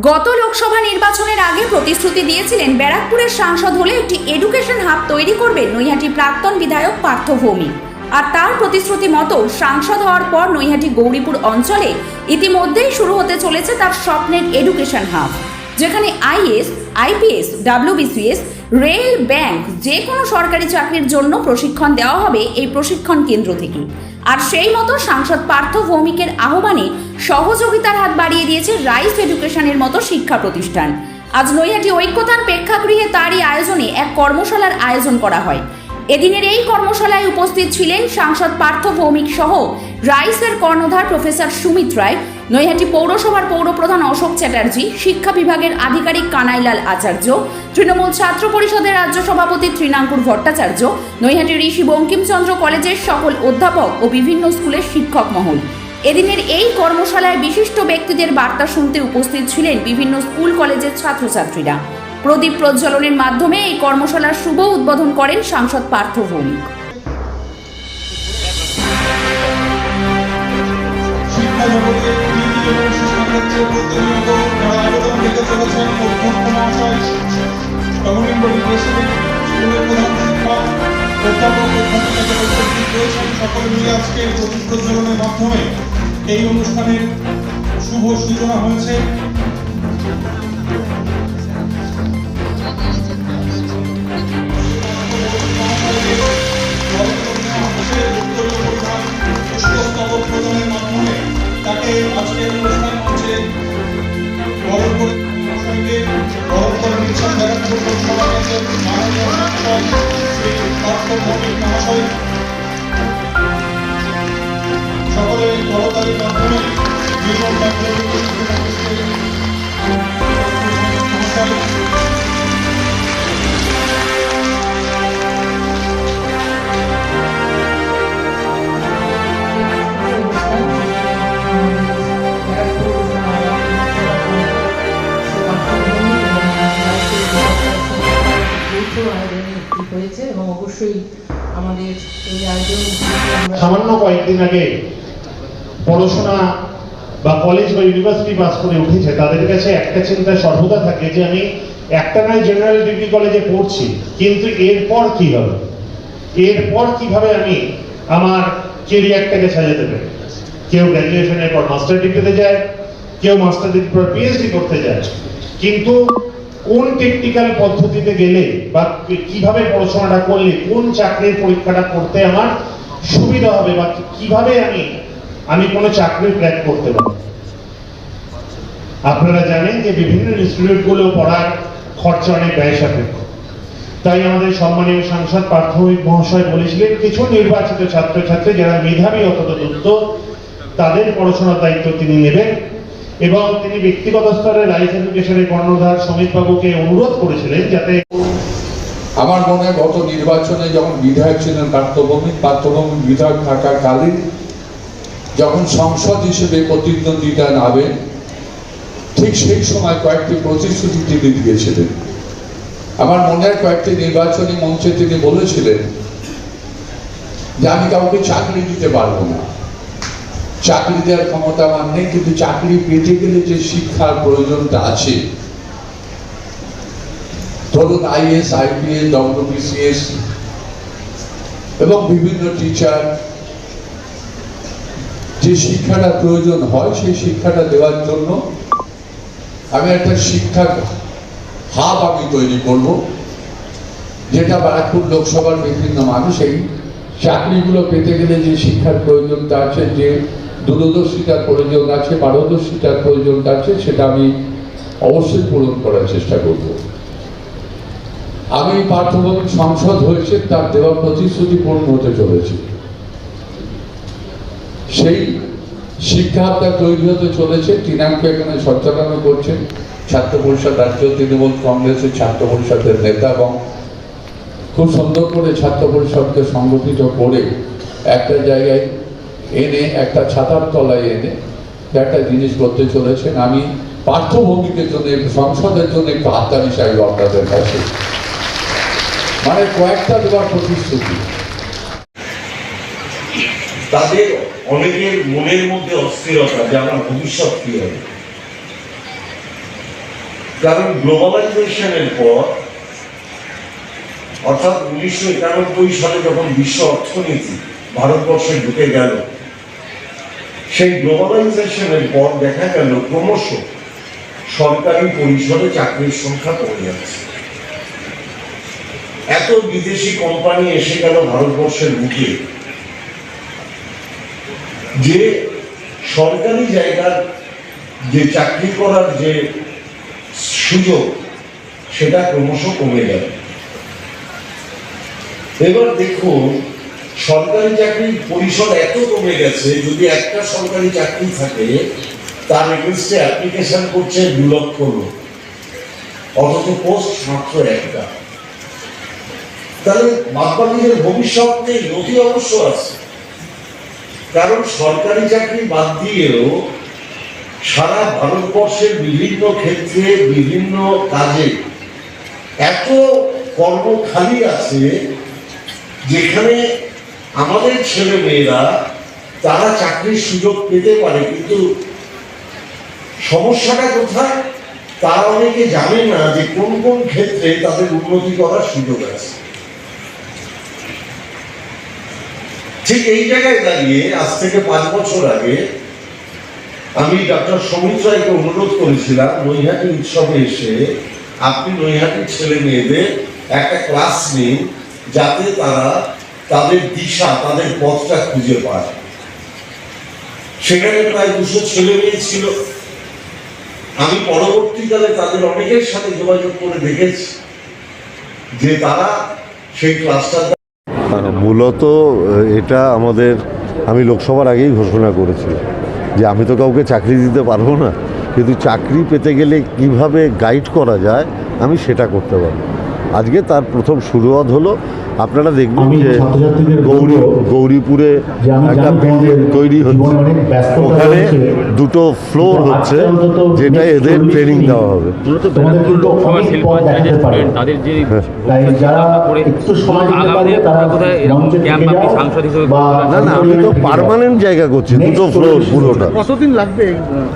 গত লোকসভা নির্বাচনের আগে প্রতিশ্রুতি দিয়েছিলেন ব্যারাকপুরের সাংসদ হলে একটি এডুকেশন হাব তৈরি করবে নৈহাটি প্রাক্তন বিধায়ক পার্থ ভৌমিক। আর তার প্রতিশ্রুতি মতো সাংসদ হওয়ার পর নৈহাটি গৌরীপুর অঞ্চলে ইতিমধ্যেই শুরু হতে চলেছে তার স্বপ্নের এডুকেশন হাব, যেখানে IS, IPS, WBCS, rail, bank যে কোনো সরকারি চাকরির জন্য প্রশিক্ষণ দেওয়া হবে এই প্রশিক্ষণ কেন্দ্র থেকে। আর সেই মতো সাংসদ পার্থ ভৌমিকের আহ্বানে সহযোগিতার হাত বাড়িয়ে দিয়েছে রাইস এডুকেশনের মতো শিক্ষা প্রতিষ্ঠান। আজ নৈহাটি ঐক্যতার প্রেক্ষাগৃহে তারই আয়োজনে এক কর্মশালার আয়োজন করা হয়। এদিনের এই কর্মশালায় উপস্থিত ছিলেন সাংসদ পার্থ ভৌমিক সহ রাইসের কর্ণধার প্রফেসর সুমিত রায়, নৈহাটি পৌরসভার পৌরপ্রধান অশোক চ্যাটার্জি, শিক্ষা বিভাগের আধিকারিক কানাইলাল আচার্য, তৃণমূল ছাত্র পরিষদের রাজ্য সভাপতি তৃণাঙ্কুর ভট্টাচার্য, নৈহাটি ঋষি বঙ্কিমচন্দ্র কলেজের সকল অধ্যাপক ও বিভিন্ন স্কুলের শিক্ষক মহল। এদিনের এই কর্মশালায় বিশিষ্ট ব্যক্তিদের বার্তা শুনতে উপস্থিত ছিলেন বিভিন্ন স্কুল কলেজের ছাত্রছাত্রীরা। প্রদীপ প্রজ্বলনের মাধ্যমে এই কর্মশালার শুভ উদ্বোধন করেন সাংসদ পার্থ ভৌমিক। অধ্যাপক সকলে মিলে আজকে প্রদীপ প্রজ্বলনের মাধ্যমে এই অনুষ্ঠানের শুভ সূচনা হয়েছে প্রদানের মাধ্যমে তাকে আজকের অনুষ্ঠান মঞ্চে বরণ করে পার্থ ভৌমিক মহাশয় মাধ্যমে জীবন সামান্য কয়েকদিন আগে পড়াশোনা বা কলেজ বা ইউনিভার্সিটি পাস করে উঠেছে। তাদের কাছে একটা চিন্তা সর্বদা থাকে যে, আমি একটা নয় জেনারেল ডিগ্রি কলেজে পড়ছি, কিন্তু এরপর কি হবে? এরপর কীভাবে আমি আমার কেরিয়ারটাকে সাজাতে পারি? কেউ গ্র্যাজুয়েশনের পর মাস্টার ডিগ্রিতে যায়, কেউ মাস্টার ডিগ্রির পর পিএইচডি করতে যায়। কিন্তু কোন টেকনিক্যাল পদ্ধতিতে গেলে বা কীভাবে পড়াশোনাটা করলে, কোন চাকরির পরীক্ষাটা করতে আমার সুবিধা হবে বা কীভাবে আমি আমি কোনো চাকরি ক্র্যাক করতে পারব? আপনারা জানেন যে বিভিন্ন ইনস্টিটিউটগুলো পড়ার খরচা অনেক ব্যয় সাপেক্ষ। তাই আমাদের সম্মানীয় সাংসদ প্রাথমিক মহাশয় বলেছিলেন, কিছু নির্বাচিত ছাত্রছাত্রী যারা মেধাবী অথবা দুস্থ তাদের পড়াশোনার দায়িত্ব তিনি নেবেন এবং তিনি ব্যক্তিগত স্তরে লাইফ এডুকেশনের কর্ণধার বাবুকে অনুরোধ করেছিলেন যাতে আমার মনে হয় গত নির্বাচনে যখন বিধায়ক ছিলেন পার্থভূমি পার্থভূমি বিধায়ক থাকাকালীন যখন সংসদ হিসেবে প্রতিদ্বন্দ্বিতা নামে, ঠিক সেই সময় কয়েকটি প্রতিশ্রুতি তিনি দিয়েছিলেন। আমার মনে হয় কয়েকটি নির্বাচনী মঞ্চে তিনি বলেছিলেন যে আমি কাউকে চাকরি দিতে পারব না। চাকরি দেওয়ার ক্ষমতা আমার নেই, কিন্তু চাকরি পেতে গেলে যে শিক্ষার প্রয়োজনটা আছে ধরুন আইএস আইপিএস ডব্লিউবিসিএস এবং বিভিন্ন টিচার যে শিক্ষাটা প্রয়োজন হয় সেই শিক্ষাটা দেওয়ার জন্য আমি একটা শিক্ষা হাব আমি তৈরি করব, যেটা ব্যারাকপুর লোকসভার বিভিন্ন মানুষ এই চাকরিগুলো পেতে গেলে যে শিক্ষার প্রয়োজনটা আছে, যে দূরদর্শিতার প্রয়োজন আছে, পারদর্শিতার প্রয়োজনটা আছে, সেটা আমি অবশ্যই পূরণ করার চেষ্টা করব। আমি পার্থভূমিক সংসদ হয়েছে, তার দেওয়া প্রতিশ্রুতি পূর্ণ হতে চলেছে। সেই শিক্ষাটা তৈরি হতে চলেছে তৃণাঙ্ক এখানে সঞ্চালনা করছেন ছাত্র পরিষদ রাজ্য তৃণমূল কংগ্রেসের ছাত্র পরিষদের নেতা এবং খুব সুন্দর করে ছাত্র পরিষদকে সংগঠিত করে একটা জায়গায় এনে, একটা ছাতার তলায় এনে একটা জিনিস করতে চলেছেন। আমি পার্থভূমিকের জন্য, সংসদের জন্য একটু হাততালি চাইব আপনাদের কাছে। মানে কয়েকটা দেওয়ার প্রতিশ্রুতি। তাদের অনেকের মনের মধ্যে অস্থিরতা যে আমার ভবিষ্যৎ কি হবে? কারণ গ্লোবালাইজেশনের পর, অর্থাৎ উনিশশো একানব্বই সালে যখন বিশ্ব অর্থনীতি ভারতবর্ষে ঢুকে গেল, সেই গ্লোবালাইজেশনের পর দেখা গেল ক্রমশ সরকারি পরিসরে চাকরির সংখ্যা কমে যাচ্ছে। এত বিদেশি কোম্পানি এসে গেল ভারতবর্ষের মুখে যে সরকারি জায়গার যে চাকরি করার যে সুযোগ, সেটা ক্রমশ কমে গেল। এবার দেখুন, সরকারি চাকরির পরিসর এত কমে গেছে, যদি একটা সরকারি চাকরি থাকে, তার এগেনস্টে অ্যাপ্লিকেশন করছে দু লক্ষ লোক। অথচ পোস্ট মাত্র একটা। তাহলে বাদবাকিদের ভবিষ্যৎ নেই নথি অবশ্য আছে। কারণ সরকারি চাকরি বাদ দিয়েও সারা ভারতবর্ষের বিভিন্ন ক্ষেত্রে, বিভিন্ন কাজে এত কর্ম খালি আছে যেখানে আমাদের ছেলে মেয়েরা তারা চাকরির সুযোগ পেতে পারে, কিন্তু সমস্যাটা কোথায়? তারা অনেকে জানে না যে কোন কোন ক্ষেত্রে তাদের উন্নতি করার সুযোগ আছে। ঠিক এই জায়গায় দাঁড়িয়ে, আজ থেকে পাঁচ বছর আগে, আমি ডক্টর সমিত রায়কে অনুরোধ করেছিলাম, নৈহাটি উৎসবে এসে আপনি নৈহাটির ছেলে মেয়েদের একটা ক্লাস নিন, যাতে তারা তাদের দিশা, তাদের পথটা খুঁজে পায়। সেখানে প্রায় দুশো ছেলে মেয়ে ছিল। আমি পরবর্তীকালে তাদের অনেকের সাথে যোগাযোগ করে দেখেছি যে তারা সেই ক্লাসটা মূলত এটা আমাদের আমি লোকসভার আগেই ঘোষণা করেছি যে আমি তো কাউকে চাকরি দিতে পারব না কিন্তু চাকরি পেতে গেলে কীভাবে গাইড করা যায় আমি সেটা করতে পারব। আজকে তার প্রথম শুরুয়াত হলো আপনারা দেখবেন যে গৌরী গৌরীপুরে একটা বিল্ডিং তৈরি হচ্ছে। ওখানে দুটো ফ্লোর হচ্ছে যেটা এদের ট্রেনিং দেওয়া হবে। মূলত তোমাদের ব্যারাকপুর কিন্তু লোকসভা অনেক শিল্প পথ অঞ্চলের যে দেখাতে পারে। স্টুডেন্ট তাদের যে তাই ভবিষ্যৎ যারা চিন্তা করে একটু সময় দিতে আগামী পারবে দিনে তারা কোথায় এরকম মঞ্চে ক্যাম্প থেকে আপনি যাও সাংসদ হিসেবে বা না না আমি তো পার্মানেন্ট জায়গা করছি দুটো ফ্লোর পুরোটা। কতদিন লাগবে?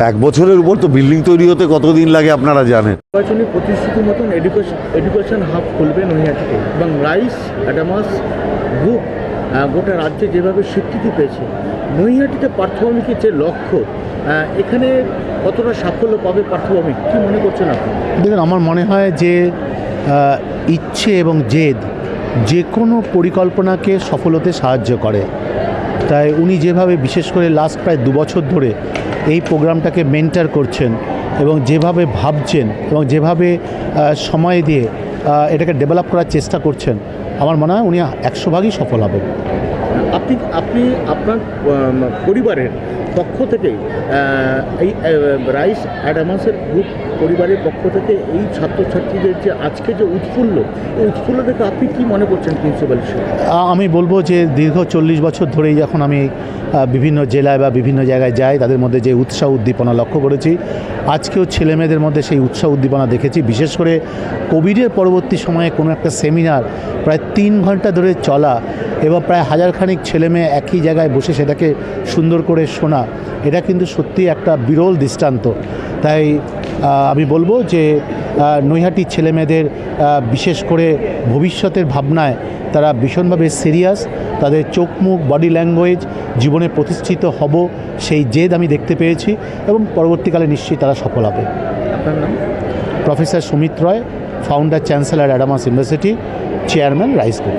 এক বছরের উপর তো বিল্ডিং তৈরি হতে কতদিন লাগে আপনারা জানেন। নির্বাচনী প্রতিশ্রুতি মতন এডুকেশন এডুকেশন হাব খুলবে নৈহাটিতে এবং রাইস অ্যাডামাস গ্রুপ গোটা রাজ্যে যেভাবে স্বীকৃতি পেয়েছে, নৈহাটিতে পার্থভূমিকের যে লক্ষ্য এখানে কতটা সাফল্য পাবে পার্থভূমিক? কী মনে করছেন আপনি? দেখুন, আমার মনে হয় যে ইচ্ছে এবং জেদ যে কোনো পরিকল্পনাকে সফলতে সাহায্য করে। তাই উনি যেভাবে, বিশেষ করে লাস্ট প্রায় দু বছর ধরে এই প্রোগ্রামটাকে মেন্টার করছেন এবং যেভাবে ভাবছেন এবং যেভাবে সময় দিয়ে এটাকে ডেভেলপ করার চেষ্টা করছেন আমার মনে হয় উনি একশো ভাগই সফল হবেন। আপনি আপনি আপনার পরিবারের পক্ষ থেকে এই রাইস অ্যাডামাসের গ্রুপ পরিবারের পক্ষ থেকে এই ছাত্রছাত্রীদের যে আজকে যে উৎফুল্ল, এই উৎফুল্ল দেখে আপনি কি মনে করছেন প্রিন্সিপাল আমি বলব যে দীর্ঘ চল্লিশ বছর ধরেই যখন আমি বিভিন্ন জেলায় বা বিভিন্ন জায়গায় যাই, তাদের মধ্যে যে উৎসাহ উদ্দীপনা লক্ষ্য করেছি, আজকেও ছেলেমেয়েদের মধ্যে সেই উৎসাহ উদ্দীপনা দেখেছি। বিশেষ করে কোভিডের পরবর্তী সময়ে কোনো একটা সেমিনার প্রায় তিন ঘণ্টা ধরে চলা এবং প্রায় হাজারখানিক ছেলেমেয়ে একই জায়গায় বসে সেটাকে সুন্দর করে শোনা। এটা কিন্তু সত্যি একটা বিরল দৃষ্টান্ত। তাই আমি বলব যে নৈহাটি ছেলেমেয়েদের বিশেষ করে ভবিষ্যতের ভাবনায় তারা ভীষণভাবে সিরিয়াস। তাদের চোখ মুখ বডি ল্যাঙ্গুয়েজ জীবনে প্রতিষ্ঠিত হব সেই জেদ আমি দেখতে পেয়েছি এবং পরবর্তীকালে নিশ্চয়ই তারা সফল হবে। Professor Sumit Roy founder chancellor Adamas university chairman Rice group